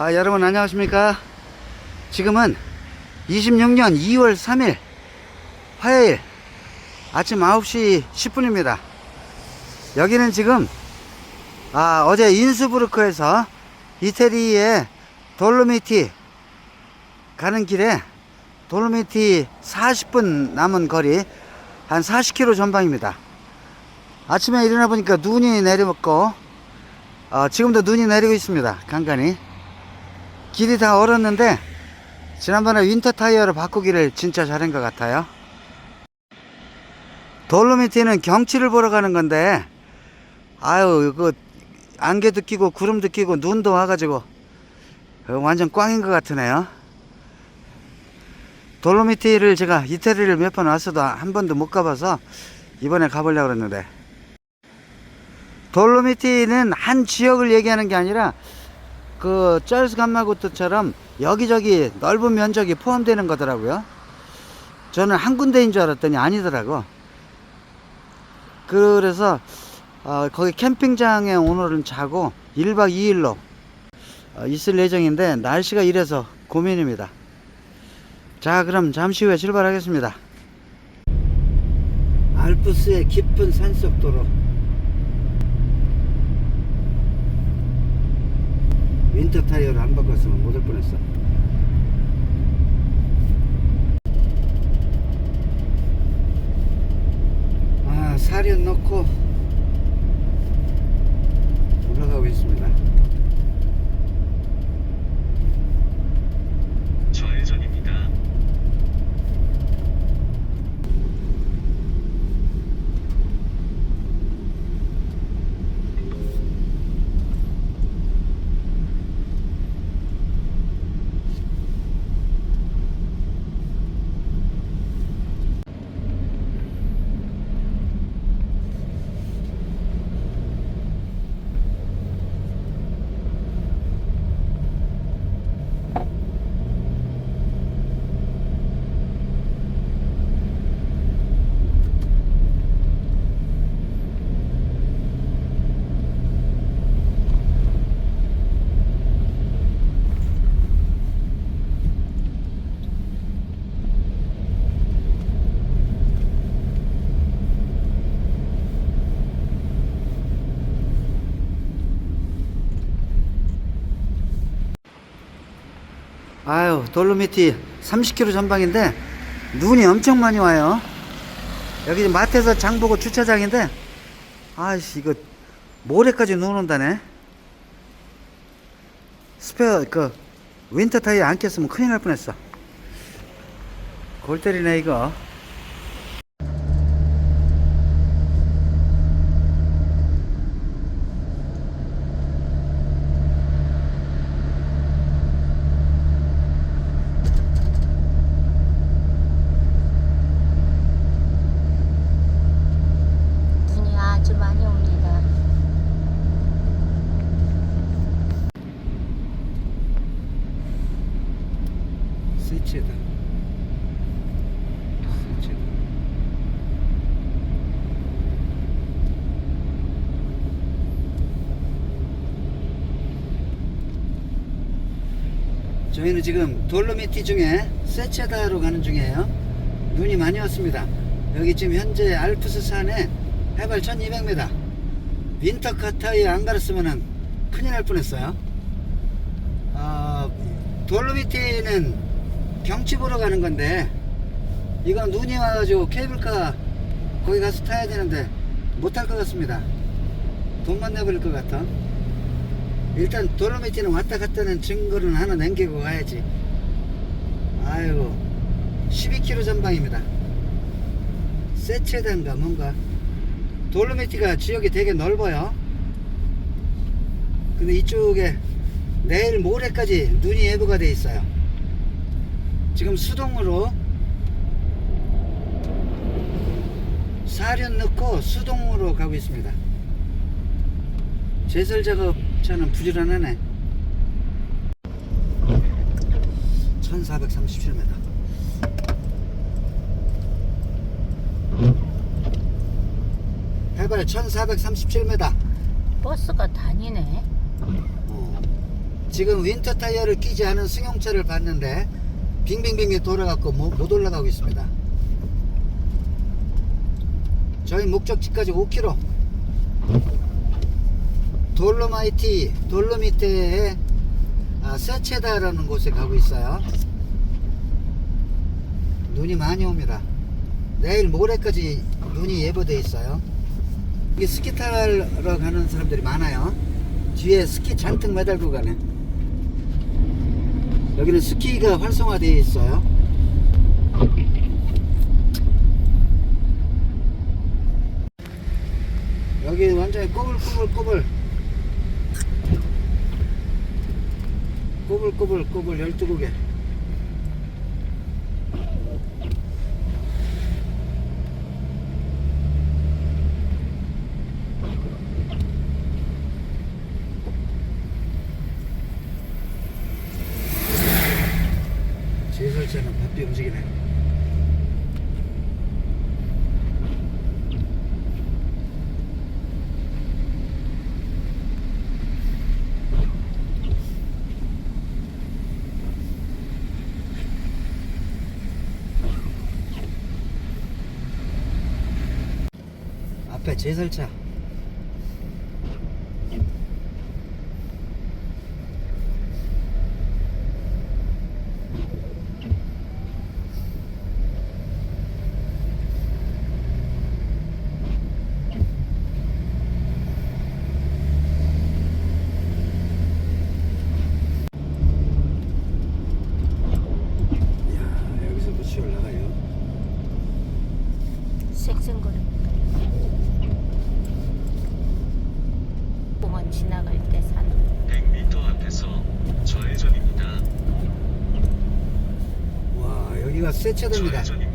아, 여러분 안녕하십니까? 지금은 26년 2월 3일 화요일 아침 9시 10분입니다. 여기는 지금 아, 어제 인스부르크에서 이태리의 돌로미티 가는 길에 돌로미티 40분 남은 거리 한 40km 전방입니다. 아침에 일어나 보니까 눈이 내려먹고 어, 지금도 눈이 내리고 있습니다. 간간히 길이 다 얼었는데 지난번에 윈터 타이어를 바꾸기를 진짜 잘한 것 같아요. 돌로미티는 경치를 보러 가는 건데 아유 이거 안개도 끼고 구름도 끼고 눈도 와가지고 어, 완전 꽝인 것 같으네요. 돌로미티를 제가 이태리를 몇 번 왔어도 한 번도 못 가봐서 이번에 가보려고 그랬는데 돌로미티는 한 지역을 얘기하는 게 아니라 그 짤스 감마구트처럼 여기저기 넓은 면적이 포함되는 거더라고요. 저는 한 군데인 줄 알았더니 아니더라고. 그래서 어, 거기 캠핑장에 오늘은 자고 1박 2일로 어, 있을 예정인데 날씨가 이래서 고민입니다. 자 그럼 잠시 후에 출발하겠습니다. 알프스의 깊은 산속 도로 윈터 타이어를 안 바꿨으면 못 올 뻔했어. 아, 사륜 넣고 올라가고 있습니다. 아유 돌로미티 30km 전방인데 눈이 엄청 많이 와요. 여기 마트에서 장보고 주차장인데 아이씨 이거 모레까지 눈 온다네. 스페어 그 윈터 타이어 안 꼈으면 큰일 날 뻔했어. 골 때리네 이거 눈이 아주 많이 옵니다. 스위치다 스위치다 저희는 지금 돌로미티 중에 세체다로 가는 중이에요. 눈이 많이 왔습니다. 여기 지금 현재 알프스 산에 해발 1200m 윈터 카타이어 안 갈았으면 큰일 날 뻔했어요. 어, 돌로미티는 경치 보러 가는 건데 이건 눈이 와가지고 케이블카 거기 가서 타야 되는데 못탈것 같습니다. 돈만 내버릴 것 같아 일단 돌로미티는 왔다 갔다 는 증거는 하나 남기고 가야지. 아이고 12km 전방입니다. 세체단가 뭔가. 돌로미티가 지역이 되게 넓어요. 근데 이쪽에 내일 모레까지 눈이 예보가 돼 있어요. 지금 수동으로 사륜 넣고 수동으로 가고 있습니다. 제설 작업 차는 부지런하네 1437m 해발 1437m 버스가 다니네. 어. 지금 윈터 타이어를 끼지 않은 승용차를 봤는데 빙빙빙이 돌아갔고 못, 못 올라가고 있습니다. 저희 목적지까지 5km. 돌로마이티 돌로미테의 아, 세체다라는 곳에 가고 있어요. 눈이 많이 옵니다. 내일 모레까지 눈이 예보돼 있어요. 이게 스키 타러 가는 사람들이 많아요. 뒤에 스키 잔뜩 매달고 가네. 여기는 스키가 활성화되어 있어요. 여기 완전히 꼬불꼬불꼬불 꼬불꼬불 꼬불 12곡에. 제설차는 바삐 움직이네 제설차 107.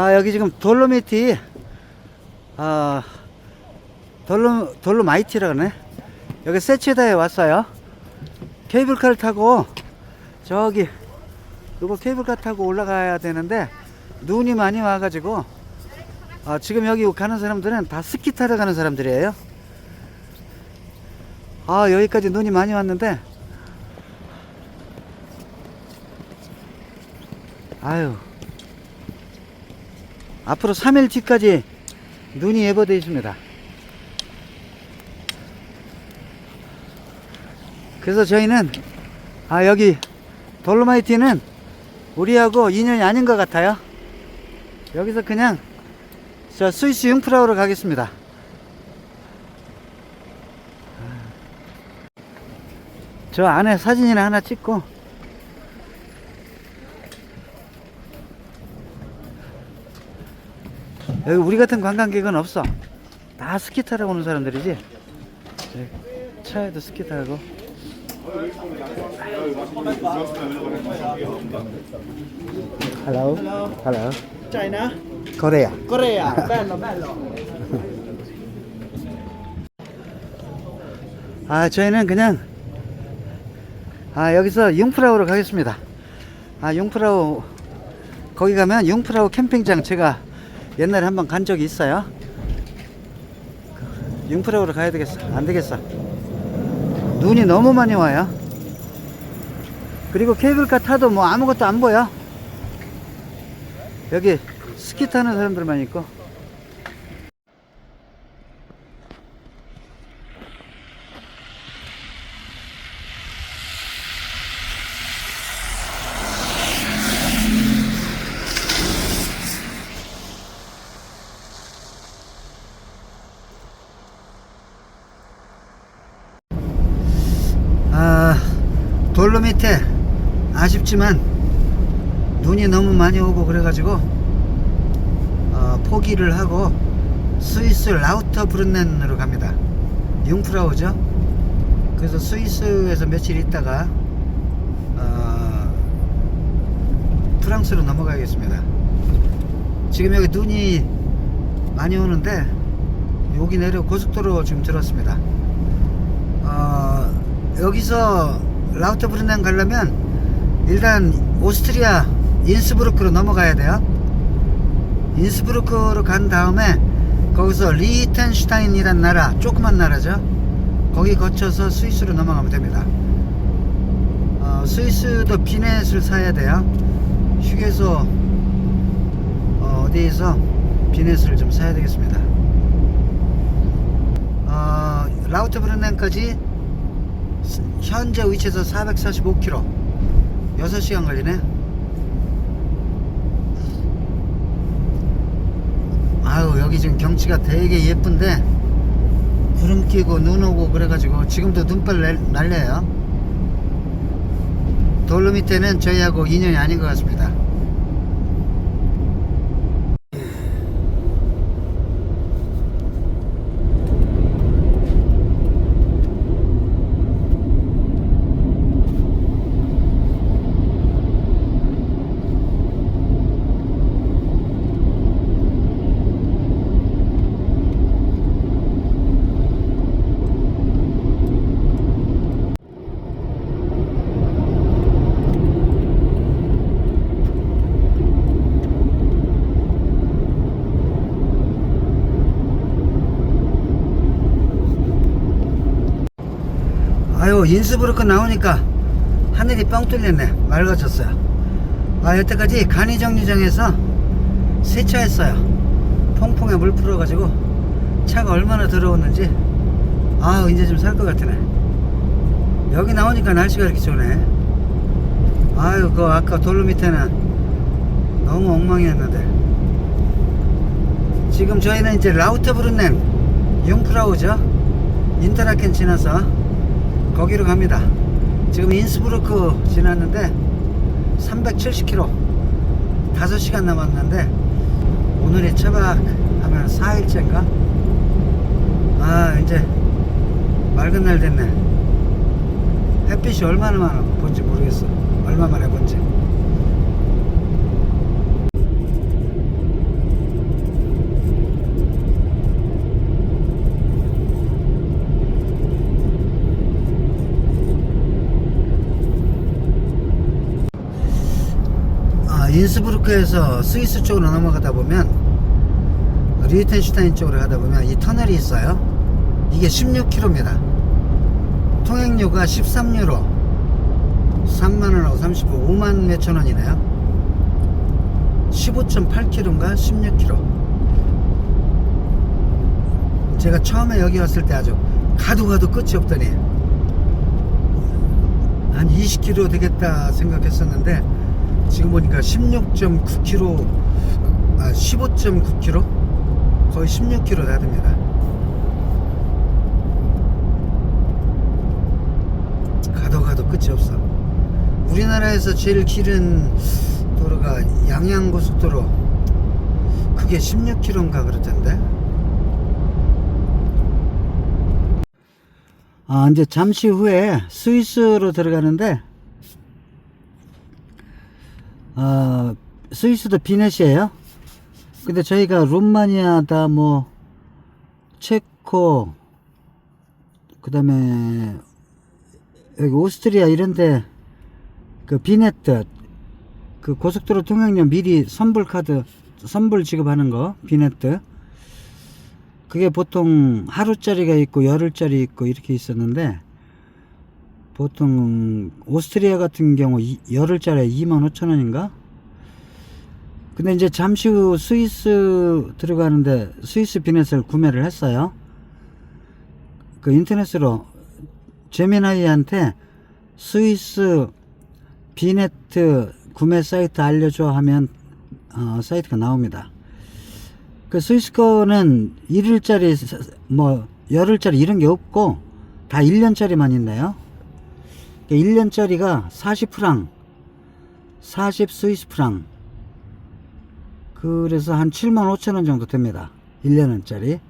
아 여기 지금 돌로미티 아 돌로 돌로마이티라 그러네. 여기 세체다에 왔어요. 케이블카를 타고 저기 이거 케이블카 타고 올라가야 되는데 눈이 많이 와가지고 아, 지금 여기 가는 사람들은 다 스키 타러 가는 사람들이에요. 아 여기까지 눈이 많이 왔는데. 아유. 앞으로 3일 뒤까지 눈이 예보되어 있습니다. 그래서 저희는, 아, 여기, 돌로마이티는 우리하고 인연이 아닌 것 같아요. 여기서 그냥, 저 스위스 융프라우로 가겠습니다. 저 안에 사진이나 하나 찍고, 여기 우리 같은 관광객은 없어. 다 스키 타러 오는 사람들이지. 여기 차에도 스키 타고. Hello. Hello. China? Korea. Korea, bello, bello. 아, 저희는 그냥 아, 여기서 융프라우로 가겠습니다. 아, 융프라우 거기 가면 융프라우 캠핑장 제가 옛날에 한번 간 적이 있어요. 융프라우로 가야 되겠어. 안 되겠어. 눈이 너무 많이 와요. 그리고 케이블카 타도 뭐 아무것도 안 보여. 여기 스키 타는 사람들만 있고. 아, 돌로 밑에 아쉽지만 눈이 너무 많이 오고 그래가지고 어, 포기를 하고 스위스 라우터 브룬넨으로 갑니다. 융프라우죠. 그래서 스위스에서 며칠 있다가 어, 프랑스로 넘어가겠습니다. 지금 여기 눈이 많이 오는데 여기 내려 고속도로 지금 들었습니다. 어, 여기서 라우터 브룬넨 가려면 일단 오스트리아 인스부르크로 넘어가야 돼요. 인스부르크로 간 다음에 거기서 리히텐슈타인이란 나라 조그만 나라죠. 거기 거쳐서 스위스로 넘어가면 됩니다. 어, 스위스도 비넷을 사야 돼요. 휴게소 어, 어디에서 비넷을 좀 사야 되겠습니다. 어, 라우트브르넨까지 현재 위치에서 445km 6시간 걸리네. 아유 여기 지금 경치가 되게 예쁜데 구름 끼고 눈 오고 그래가지고 지금도 눈발 날- 날려요. 돌로 밑에는 저희하고 인연이 아닌 것 같습니다 아유 인스부르크 나오니까 하늘이 뻥 뚫렸네. 맑아졌어요. 아 여태까지 간이정류장에서 세차했어요. 퐁퐁에 물 풀어가지고 차가 얼마나 더러웠는지. 아 이제 좀 살 것 같으네. 여기 나오니까 날씨가 이렇게 좋네. 아유 그 아까 돌로 밑에는 너무 엉망이었는데. 지금 저희는 이제 라우트브르넨 융프라우죠? 인터라켄 지나서 거기로 갑니다. 지금 인스부르크 지났는데 370km 5시간 남았는데 오늘이 처박하면 4일째인가? 아 이제 맑은 날 됐네 햇빛이 얼마나 많아 본지 모르겠어 얼마 만에 본지 아, 인스부르크에서 스위스 쪽으로 넘어가다 보면 리히텐슈타인 쪽으로 가다 보면 이 터널이 있어요. 이게 16km입니다. 통행료가 13유로 3만원하고 35, 5만 몇천 원이네요. 15.8km인가 16km. 제가 처음에 여기 왔을 때 아주 가도 가도 끝이 없더니 한 20km 되겠다 생각했었는데 지금 보니까 16.9km, 아, 15.9km? 거의 16km 다 됩니다. 가도 가도 끝이 없어. 우리나라에서 제일 길은 도로가 양양고속도로. 그게 16km인가 그렇던데. 아, 이제 잠시 후에 스위스로 들어가는데, 어, 스위스도 비넷이에요. 근데 저희가 루마니아다 뭐 체코 그 다음에 여기 오스트리아 이런데 그 비네트 그 고속도로 통행료 미리 선불 카드 선불 지급하는 거 비네트 그게 보통 하루짜리가 있고 열흘짜리 있고 이렇게 있었는데 보통 오스트리아 같은 경우 이- 열흘짜리 25,000원인가? 근데 이제 잠시 후 스위스 들어가는데 스위스 비넷을 구매를 했어요. 그 인터넷으로 제미나이한테 스위스 비네트 구매 사이트 알려줘 하면 어, 사이트가 나옵니다. 그 스위스 거는 1일짜리 뭐 열흘짜리 이런 게 없고 다 1년짜리만 있네요. 1년짜리가 40프랑 40 스위스 프랑 그래서 한 7만 5천 원 정도 됩니다. 1년짜리.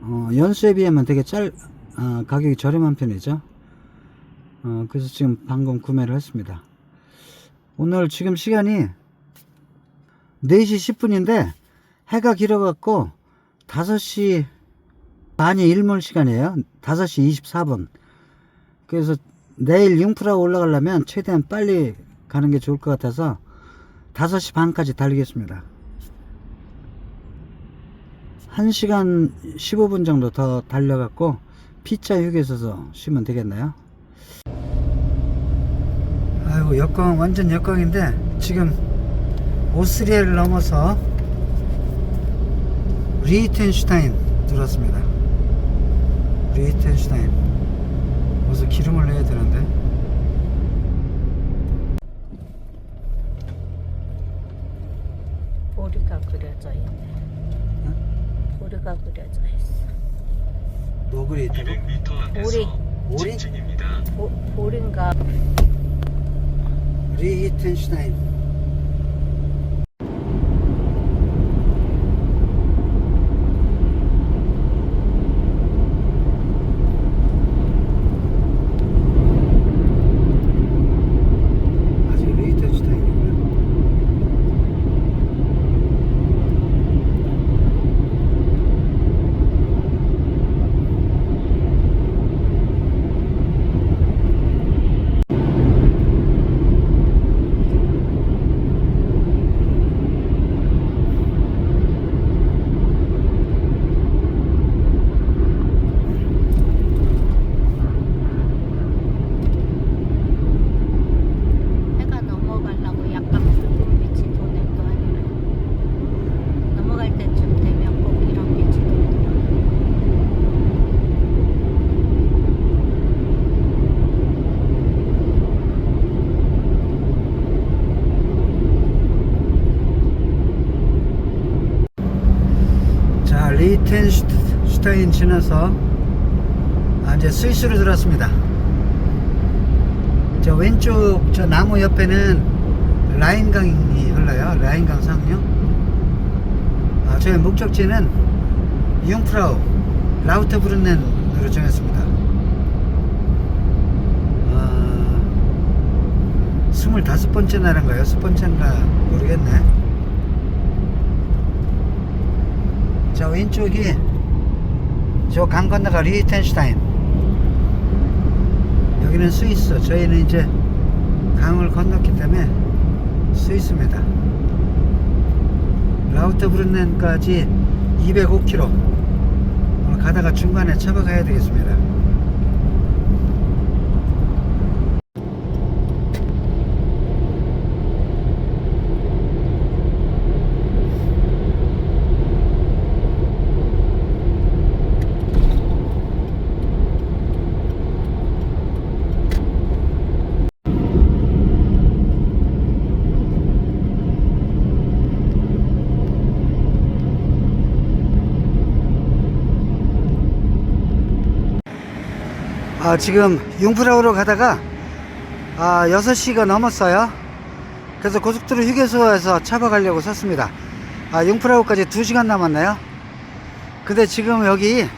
어, 연수에 비하면 되게 짤, 어, 가격이 저렴한 편이죠. 어, 그래서 지금 방금 구매를 했습니다. 오늘 지금 시간이 4시 10분인데 해가 길어갖고 5시 반이 일몰 시간이에요. 5시 24분. 그래서 내일 융프라 올라가려면 최대한 빨리 가는 게 좋을 것 같아서 5시 반까지 달리겠습니다. 1시간 15분 정도 더 달려갖고 피자 휴게소에서 쉬면 되겠네요. 아이고 역광 완전 역광인데 지금 오스트리아를 넘어서 리히텐슈타인 들었습니다. 리히텐슈타인 어서 기름을 내야 되는데 보리가 그려져 있네. 보리가 그려져 있어. 뭐 그리 있다고? 200m 앞에서 오리. 오리? 직진입니다. 보, 보린가 리히텐슈타인 아직 리히텐슈타인이구나 해가 넘어가려고 약간 붉은 빛이 도는 거 아니라 넘어갈 때쯤 되면 꼭 이런 빛이 돌더라. 자, 지나서 아, 이제 스위스로 들어왔습니다. 저 왼쪽 저 나무 옆에는 라인강이 흘러요. 라인강 상류. 아, 저희 목적지는 융프라우 라우트브르넨으로 정했습니다. 아, 25번째 날인가요? 20번째인가 모르겠네. 저 왼쪽이 저 강 건너가 리히텐슈타인. 여기는 스위스 저희는 이제 강을 건넜기 때문에 스위스입니다. 라우트브르넨까지 205km 오늘 가다가 중간에 쳐박아야 되겠습니다 아, 지금 융프라우로 가다가 아, 6시가 넘었어요. 그래서 고속도로 휴게소에서 차박하려고 섰습니다. 아, 융프라우까지 2시간 남았네요. 근데 지금 여기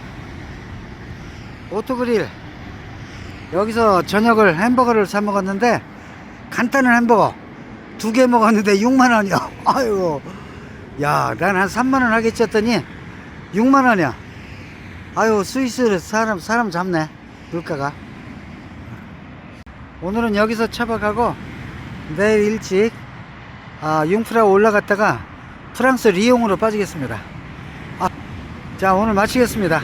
오토그릴 여기서 저녁을 햄버거를 사 먹었는데 간단한 햄버거 두 개 먹었는데 6만 원이요. 아이고. 야, 난 한 3만 원 하겠지 했더니 6만 원이야. 아유, 스위스 사람 사람 잡네. 물가가. 오늘은 여기서 차박하고 내일 일찍 아, 융프라 올라갔다가 프랑스 리옹으로 빠지겠습니다. 아, 자, 오늘 마치겠습니다.